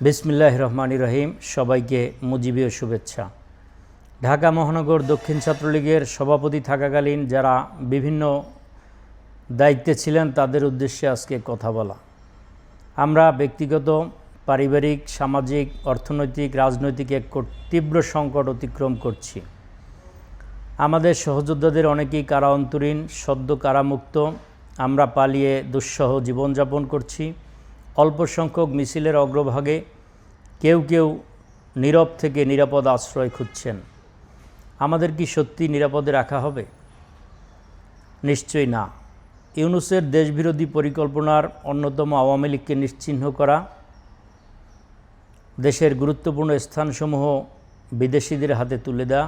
বিসমিল্লাহ রহমান রহিম সবাইকে মুজিবীয় শুভেচ্ছা। ঢাকা মহানগর দক্ষিণ ছাত্রলীগের সভাপতি থাকাকালীন যারা বিভিন্ন দায়িত্বে ছিলেন, তাদের উদ্দেশ্যে আজকে কথা বলা। আমরা ব্যক্তিগত, পারিবারিক, সামাজিক, অর্থনৈতিক, রাজনৈতিক এক তীব্র সংকট অতিক্রম করছি। আমাদের সহযোদ্ধাদের অনেকেই কারা অন্তরীণ সদ্য কারামুক্ত। আমরা পালিয়ে দুঃসহ জীবনযাপন করছি। অল্প সংখ্যক মিছিলের অগ্রভাগে কেউ কেউ নীরব থেকে নিরাপদ আশ্রয় খুঁজছেন। আমাদের কি সত্যি নিরাপদে রাখা হবে? নিশ্চয়ই না। ইউনুসের দেশবিরোধী পরিকল্পনার অন্যতম আওয়ামী লীগকে নিশ্চিহ্ন করা, দেশের গুরুত্বপূর্ণ স্থানসমূহ বিদেশিদের হাতে তুলে দেওয়া,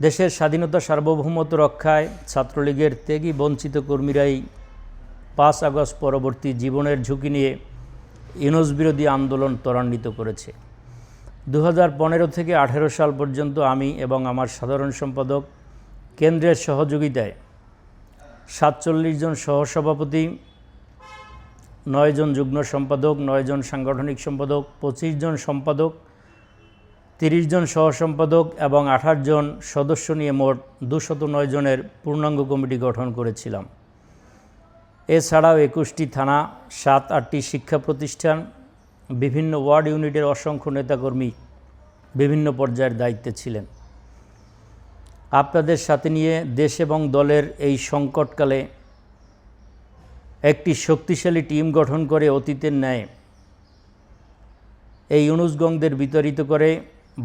দেশের স্বাধীনতা সার্বভৌমত্ব রক্ষায় ছাত্রলীগের ত্যাগী বঞ্চিত কর্মীরাই পাঁচ আগস্ট পরবর্তী জীবনের ঝুঁকি নিয়ে ইউনুস বিরোধী আন্দোলন ত্বরান্বিত করেছে। দু পনেরো থেকে আঠেরো সাল পর্যন্ত আমি এবং আমার সাধারণ সম্পাদক কেন্দ্রের সহযোগিতায় সাতচল্লিশ জন সহসভাপতি নয়জন যুগ্ম সম্পাদক নয়জন সাংগঠনিক সম্পাদক, পঁচিশ জন সম্পাদক, তিরিশ জন সহসম্পাদক এবং আঠাশ জন সদস্য নিয়ে মোট দুশত নয় জনের পূর্ণাঙ্গ কমিটি গঠন করেছিলাম। এছাড়াও একুশটি থানা, সাত আটটি শিক্ষা প্রতিষ্ঠান, বিভিন্ন ওয়ার্ড ইউনিটের অসংখ্য নেতাকর্মী বিভিন্ন পর্যায়ের দায়িত্বে ছিলেন। আপনাদের সাথে নিয়ে দেশ এবং দলের এই সংকটকালে একটি শক্তিশালী টিম গঠন করে অতীতের ন্যায় এই ইউনুসগঙ্গদের বিতরিত করে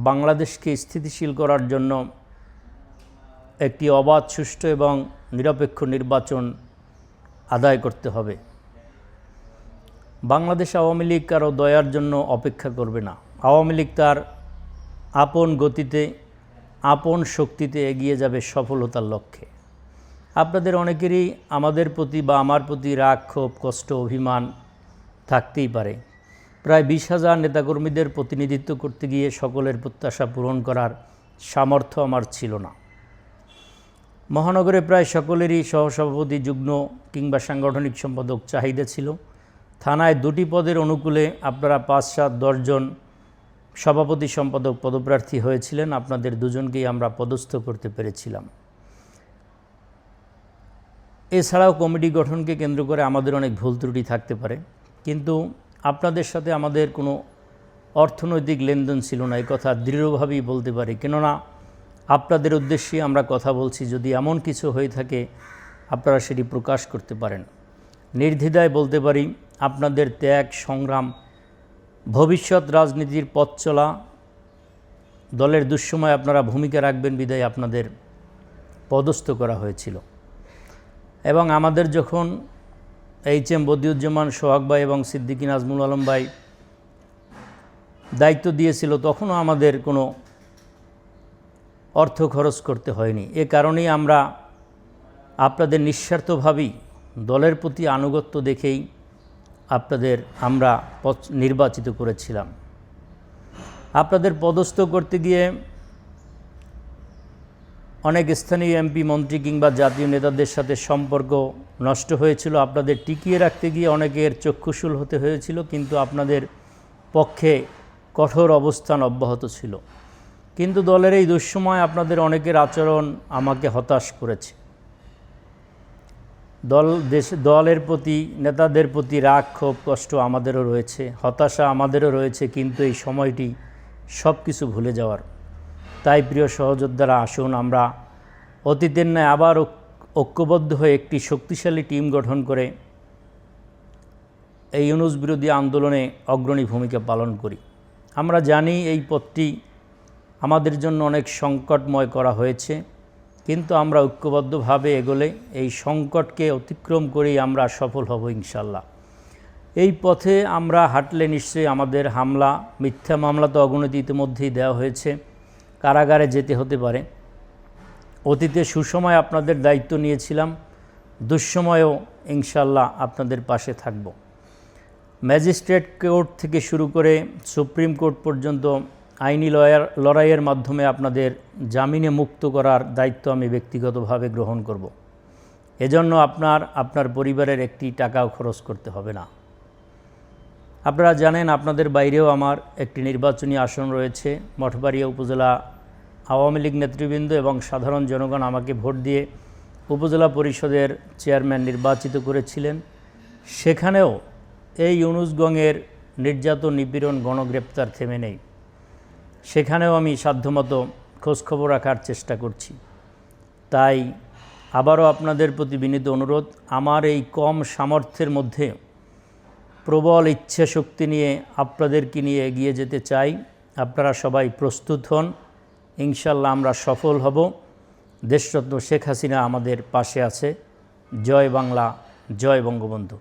বাংলাদেশকে স্থিতিশীল করার জন্য একটি অবাধ, সুষ্ঠু এবং নিরপেক্ষ নির্বাচন আদায় করতে হবে। বাংলাদেশ আওয়ামী লীগ কারও দয়ার জন্য অপেক্ষা করবে না। আওয়ামী লীগ তার আপন গতিতে, আপন শক্তিতে এগিয়ে যাবে সফলতার লক্ষ্যে। আপনাদের অনেকেরই আমাদের প্রতি বা আমার প্রতি রাগ, ক্ষোভ, কষ্ট, অভিমান থাকতেই পারে। প্রায় বিশ হাজার নেতাকর্মীদের প্রতিনিধিত্ব করতে গিয়ে সকলের প্রত্যাশা পূরণ করার সামর্থ্য আমার ছিল না। মহানগরে প্রায় সকলেরই সহসভাপতি, যুগ্ম কিংবা সাংগঠনিক সম্পাদক চাহিদা ছিল। থানায় দুটি পদের অনুকূলে আপনারা পাঁচ সাত দশজন সভাপতি সম্পাদক পদপ্রার্থী হয়েছিলেন। আপনাদের দুজনকেই আমরা পদস্থ করতে পেরেছিলাম। এছাড়াও কমিটি গঠনকে কেন্দ্র করে আমাদের অনেক ভুল ত্রুটি থাকতে পারে। কিন্তু আপনাদের সাথে আমাদের কোনো অর্থনৈতিক লেনদেন ছিল না এই কথা দৃঢ়ভাবেই বলতে পারি। কেননা আপনাদের উদ্দেশ্যে আমরা কথা বলছি, যদি এমন কিছু হয়ে থাকে, আপনারা সেটি প্রকাশ করতে পারেন। নির্দ্বিধায় বলতে পারি, আপনাদের ত্যাগ, সংগ্রাম, ভবিষ্যৎ রাজনীতির পথ চলা, দলের দুঃসময় আপনারা ভূমিকা রাখবেন বিদায় আপনাদের পদস্থ করা হয়েছিল। এবং আমাদের যখন এইচ এম বদিউজ্জামান, সোহাগ ভাই এবং সিদ্দিকী নাজমুল আলম ভাই দায়িত্ব দিয়েছিল, তখনও আমাদের কোনো অর্থ খরচ করতে হয়নি। এ কারণেই আমরা আপনাদের নিঃস্বার্থভাবেই দলের প্রতি আনুগত্য দেখেই আপনাদের আমরা নির্বাচিত করেছিলাম। আপনাদের পদস্থ করতে গিয়ে অনেক স্থানীয় এমপি, মন্ত্রী কিংবা জাতীয় নেতাদের সাথে সম্পর্ক নষ্ট হয়েছিল। আপনাদের টিকিয়ে রাখতে গিয়ে অনেকের চক্ষুশূল হতে হয়েছিল, কিন্তু আপনাদের পক্ষে কঠোর অবস্থান অব্যাহত ছিল। কিন্তু দলের এই দুঃসময় আপনাদের অনেকের আচরণ আমাকে হতাশ করেছে। দল, দেশ, দলের প্রতি, নেতাদের প্রতি রাগ, ক্ষোভ, কষ্ট আমাদেরও রয়েছে, হতাশা আমাদেরও রয়েছে, কিন্তু এই সময়টি সব কিছু ভুলে যাওয়ার। তাই প্রিয় সহযোদ্ধারা, আসুন আমরা অতীতের ন্যায় আবার ঐক্যবদ্ধ হয়ে একটি শক্তিশালী টিম গঠন করে এই ইউনুস বিরোধী আন্দোলনে অগ্রণী ভূমিকা পালন করি। আমরা জানি এই পথটি আমাদের জন্য অনেক সংকটময় করা হয়েছে, কিন্তু আমরা ঐক্যবদ্ধভাবে এগোলে এই সংকটকে অতিক্রম করেই আমরা সফল হব ইনশাল্লাহ এই পথে আমরা হাঁটলে নিশ্চয়ই আমাদের হামলা, মিথ্যা মামলা তো অগণিত ইতিমধ্যেই দেওয়া হয়েছে, কারাগারে যেতে হতে পারে। অতীতে সুসময় আপনাদের দায়িত্ব নিয়েছিলাম, দুঃসময়েও ইনশাল্লাহ আপনাদের পাশে থাকব। ম্যাজিস্ট্রেট কোর্ট থেকে শুরু করে সুপ্রিম কোর্ট পর্যন্ত আইনি লয়ার, লড়াইয়ের মাধ্যমে আপনাদের জামিনে মুক্ত করার দায়িত্ব আমি ব্যক্তিগতভাবে গ্রহণ করব। এজন্য আপনার আপনার পরিবারের একটি টাকাও খরচ করতে হবে না। আপনারা জানেন, আপনাদের বাইরেও আমার একটি নির্বাচনী আসন রয়েছে। মঠবাড়িয়া উপজেলা আওয়ামী লীগ নেতৃবৃন্দ এবং সাধারণ জনগণ আমাকে ভোট দিয়ে উপজেলা পরিষদের চেয়ারম্যান নির্বাচিত করেছিলেন। সেখানেও এই ইউনুসগংয়ের নির্যাতন নিপীড়ন গণগ্রেপ্তার থেমে নেই। সেখানেও আমি সাধ্যমতো খোঁজখবর রাখার চেষ্টা করছি। তাই আবারও আপনাদের প্রতি বিনীত অনুরোধ, আমার এই কম সামর্থ্যের মধ্যে প্রবল ইচ্ছে শক্তি নিয়ে আপনাদেরকে নিয়ে এগিয়ে যেতে চাই। আপনারা সবাই প্রস্তুত হন ইনশাল্লাহ আমরা সফল হব। দেশরত্ন শেখ হাসিনা আমাদের পাশে আছে। জয় বাংলা, জয় বঙ্গবন্ধু।